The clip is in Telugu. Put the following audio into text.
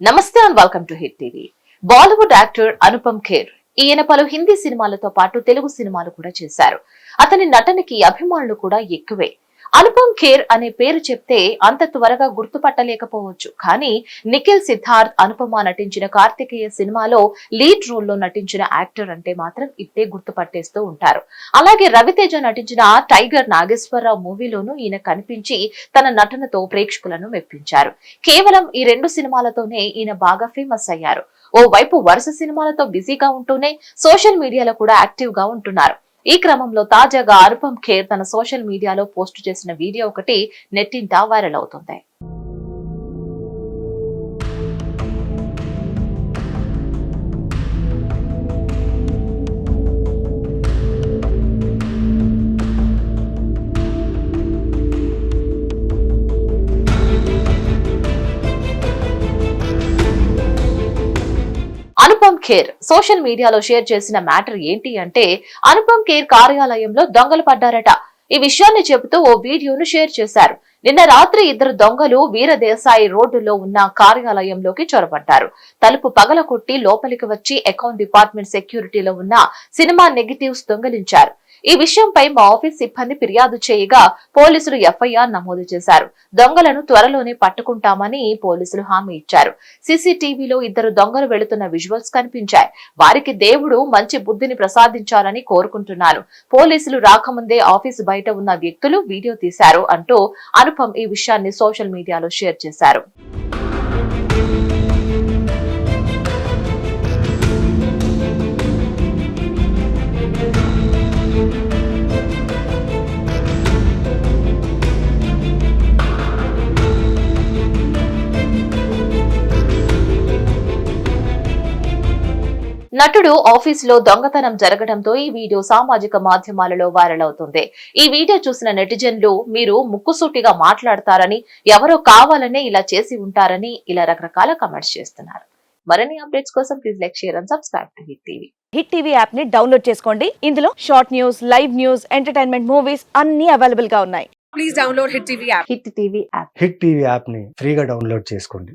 నమస్తే and welcome to hit TV. Bollywood actor Anupam Kher ఈయన పలు హిందీ సినిమాలతో పాటు తెలుగు సినిమాలు కూడా చేశారు. అతని నటనకి అభిమానులు కూడా ఎక్కువే. అనుపమ్ ఖేర్ అనే పేరు చెప్తే అంత త్వరగా గుర్తుపట్టలేకపోవచ్చు. కానీ నిఖిల్ సిద్ధార్థ్ అనుపమ నటించిన కార్తికేయ సినిమాలో లీడ్ రోల్లో నటించిన యాక్టర్ అంటే మాత్రం ఇట్టే గుర్తుపట్టేస్తూ ఉంటారు. అలాగే రవితేజ నటించిన టైగర్ నాగేశ్వరరావు మూవీలోనూ ఈయన కనిపించి తన నటనతో ప్రేక్షకులను మెప్పించారు. కేవలం ఈ రెండు సినిమాలతోనే ఈయన బాగా ఫేమస్ అయ్యారు. ఓ వైపు వరుస సినిమాలతో బిజీగా ఉంటూనే సోషల్ మీడియాలో కూడా యాక్టివ్గా ఉంటున్నారు. ఈ క్రమంలో తాజాగా అనుపమ్ ఖేర్ తన సోషల్ మీడియాలో పోస్ట్ చేసిన వీడియో ఒకటి నెట్టింట వైరల్ అవుతుంది. ఖేర్ సోషల్ మీడియాలో షేర్ చేసిన మ్యాటర్ ఏంటి అంటే అనుపమ్ ఖేర్ కార్యాలయంలో దొంగలు పడ్డారట. ఈ విషయాన్ని చెబుతూ ఓ వీడియోను షేర్ చేశారు. నిన్న రాత్రి ఇద్దరు దొంగలు వీరదేశాయి రోడ్డులో ఉన్న కార్యాలయంలోకి చొరబడ్డారు. తలుపు పగలకొట్టి లోపలికి వచ్చి అకౌంట్ డిపార్ట్మెంట్ సెక్యూరిటీలో ఉన్న సినిమా నెగిటివ్స్ దొంగిలించారు. ఈ విషయంపై మా ఆఫీస్ సిబ్బంది ఫిర్యాదు చేయగా పోలీసులు ఎఫ్ఐఆర్ నమోదు చేశారు. దొంగలను త్వరలోనే పట్టుకుంటామని పోలీసులు హామీ ఇచ్చారు. సీసీటీవీలో ఇద్దరు దొంగలు వెళుతున్న విజువల్స్ కనిపించాయి. వారికి దేవుడు మంచి బుద్ధిని ప్రసాదించాలని కోరుకుంటున్నాను పోలీసులు రాకముందే ఆఫీసు బయట ఉన్న వ్యక్తులు వీడియో తీశారు అంటూ అనుపం ఈ విషయాన్ని సోషల్ మీడియాలో షేర్ చేశారు. నటుడు ఆఫీసులో దొంగతనం జరగడంతో ఈ వీడియో సామాజిక మాధ్యమాలలో వైరల్ అవుతుంది. ఈ వీడియో చూసిన నెటిజన్లు మీరు ముక్కుసూటిగా మాట్లాడతారని ఎవరో కావాలనే ఇలా చేసి ఉంటారని ఇలా రకరకాల కమెంట్స్ చేస్తున్నారు. మరిన్ని అప్డేట్స్ కోసం please like share and subscribe to hit TV hit TV యాప్ని డౌన్లోడ్ చేసుకోండి. ఇందులో short news live news entertainment movies అన్ని అవైలబుల్గా ఉన్నాయి. Please download Hit TV app. Hit TV app hit TV యాప్ని ఫ్రీగా డౌన్లోడ్ చేసుకోండి.